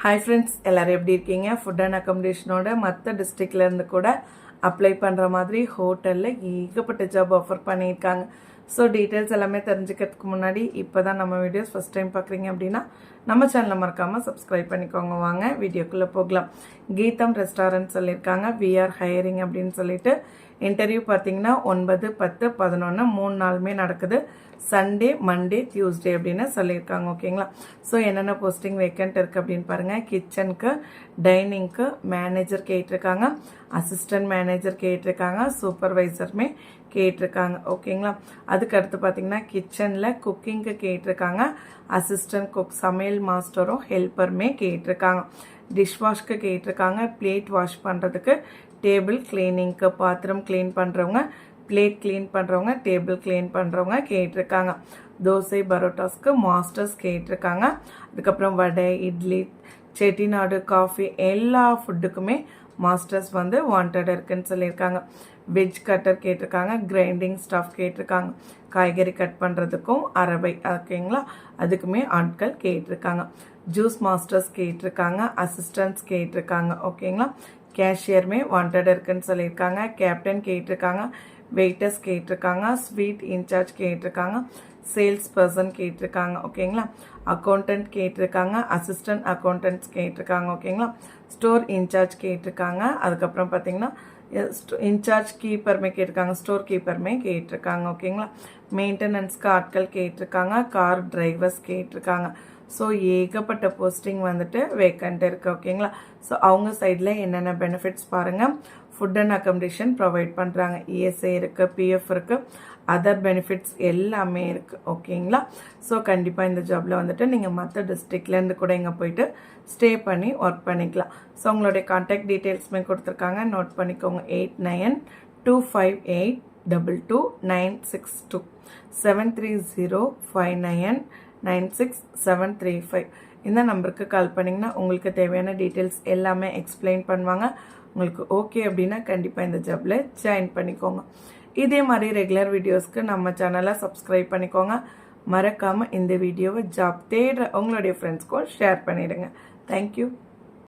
Hi friends எல்லோரும் எப்படி இருக்கீங்க? ஃபுட் அண்ட் அக்காமடேஷனோட மற்ற டிஸ்ட்ரிக்ட்லேருந்து கூட அப்ளை பண்ணுற மாதிரி ஹோட்டலில் ஏகப்பட்ட ஜாப் ஆஃபர் பண்ணியிருக்காங்க. ஸோ டீட்டெயில்ஸ் எல்லாமே தெரிஞ்சுக்கிறதுக்கு முன்னாடி இப்போ தான் நம்ம வீடியோஸ் ஃபஸ்ட் டைம் பார்க்குறீங்க அப்படின்னா நம்ம சேனலை மறக்காமல் சப்ஸ்கிரைப் பண்ணிக்கோங்க. வாங்க வீடியோக்குள்ளே போகலாம். கீதம் ரெஸ்டாரண்ட் சொல்லியிருக்காங்க. விஆர் ஹையரிங் அப்படின்னு சொல்லிட்டு இன்டர்வியூ பார்த்தீங்கன்னா ஒன்பது பத்து பதினொன்று மூணு நாளுமே நடக்குது. சண்டே மண்டே டியூஸ்டே அப்படின்னு சொல்லியிருக்காங்க ஓகேங்களா ஸோ என்னென்ன போஸ்டிங் வேக்கண்ட் இருக்குது அப்படின்னு பாருங்கள் கிச்சனுக்கு டைனிங்க்கு மேனேஜர் கேட்டிருக்காங்க. அசிஸ்டன்ட் மேனேஜர் கேட்டிருக்காங்க. சூப்பர்வைசருமே கேட்டிருக்காங்க. ஓகேங்களா? அதுக்கு அடுத்து பார்த்தீங்கன்னா கிச்சனில் குக்கிங்க்கு கேட்டிருக்காங்க. அசிஸ்டன்ட் குக் சமையல் மாஸ்டரும் ஹெல்ப்பருமே கேட்டிருக்காங்க. டிஷ் வாஷ்க்கு கேட்டிருக்காங்க. பிளேட் வாஷ் பண்ணுறதுக்கு டேபிள் கிளீனிங்க்கு பாத்திரம் க்ளீன் பண்ணுறவங்க பிளேட் க்ளீன் பண்ணுறவங்க டேபிள் க்ளீன் பண்ணுறவங்க கேட்டிருக்காங்க. தோசை பரோட்டாஸ்க்கு மாஸ்டர்ஸ் கேட்டிருக்காங்க. அதுக்கப்புறம் வடை இட்லி செட்டிநாடு காஃபி எல்லா ஃபுட்டுக்குமே மாஸ்டர்ஸ் வந்து வாண்டட் இருக்குன்னு சொல்லியிருக்காங்க. வெஜ் கட்டர் கேட்டிருக்காங்க கிரைண்டிங் ஸ்டஃப் கேட்டிருக்காங்க. காய்கறி கட் பண்ணுறதுக்கும் அரபை ஓகேங்களா? அதுக்குமே ஆட்கள் கேட்டிருக்காங்க. ஜூஸ் மாஸ்டர்ஸ் கேட்டிருக்காங்க அசிஸ்டன்ட்ஸ் கேட்டிருக்காங்க ஓகேங்களா? கேஷியருமே வாண்டட் இருக்குன்னு சொல்லியிருக்காங்க. கேப்டன் கேட்டிருக்காங்க வெயிட்டர்ஸ் கேட்டிருக்காங்க ஸ்வீட் இன்சார்ஜ் கேட்டிருக்காங்க சேல்ஸ் பர்சன் கேட்டிருக்காங்க ஓகேங்களா அக்கௌண்டன்ட் கேட்டிருக்காங்க அசிஸ்டன்ட் அக்கௌண்டன்ட்ஸ் கேட்டிருக்காங்க ஓகேங்களா ஸ்டோர் இன்சார்ஜ் கேட்டிருக்காங்க. அதுக்கப்புறம் பார்த்தீங்கன்னா இன்சார்ஜ் கீப்பருமே கேட்டிருக்காங்க ஸ்டோர் கீப்பருமே கேட்டிருக்காங்க ஓகேங்களா மெயின்டெனன்ஸ்க்கு ஆட்கள் கேட்டிருக்காங்க கார் டிரைவர்ஸ் கேட்டிருக்காங்க. ஸோ ஏகப்பட்ட போஸ்டிங் வந்துட்டு வேக்கண்ட் இருக்குது ஓகேங்களா ஸோ அவங்க சைடில் என்னென்ன பெனிஃபிட்ஸ் பாருங்கள் ஃபுட் அண்ட் அக்கமடேஷன் ப்ரொவைட் பண்ணுறாங்க இஎஸ்ஐ இருக்குது பிஎஃப் இருக்குது அதர் பெனிஃபிட்ஸ் எல்லாமே இருக்குது ஓகேங்களா ஸோ கண்டிப்பாக இந்த ஜாபில் வந்துட்டு நீங்கள் மற்ற டிஸ்ட்ரிக்ட்லேருந்து கூட இங்கே போயிட்டு ஸ்டே பண்ணி ஒர்க் பண்ணிக்கலாம். ஸோ உங்களுடைய கான்டாக்ட் டீட்டெயில்ஸுமே கொடுத்துருக்காங்க. நோட் பண்ணிக்கோங்க. Eight nine two five eight double two nine six two seven three zero five nine nine six seven three five. இந்த நம்பருக்கு கால் பண்ணிங்கன்னா உங்களுக்கு தேவையான டீட்டெயில்ஸ் எல்லாமே எக்ஸ்பிளைன் பண்ணுவாங்க. உங்களுக்கு ஓகே அப்படின்னா கண்டிப்பாக இந்த ஜாப்பில் ஜாயின் பண்ணிக்கோங்க. இதே மாதிரி ரெகுலர் வீடியோஸ்க்கு நம்ம சேனலை சப்ஸ்கிரைப் பண்ணிக்கோங்க. மறக்காமல் இந்த வீடியோவை ஜாப் தேடுற உங்களுடைய ஃப்ரெண்ட்ஸ்க்கும் ஷேர் பண்ணிவிடுங்க தேங்க்யூ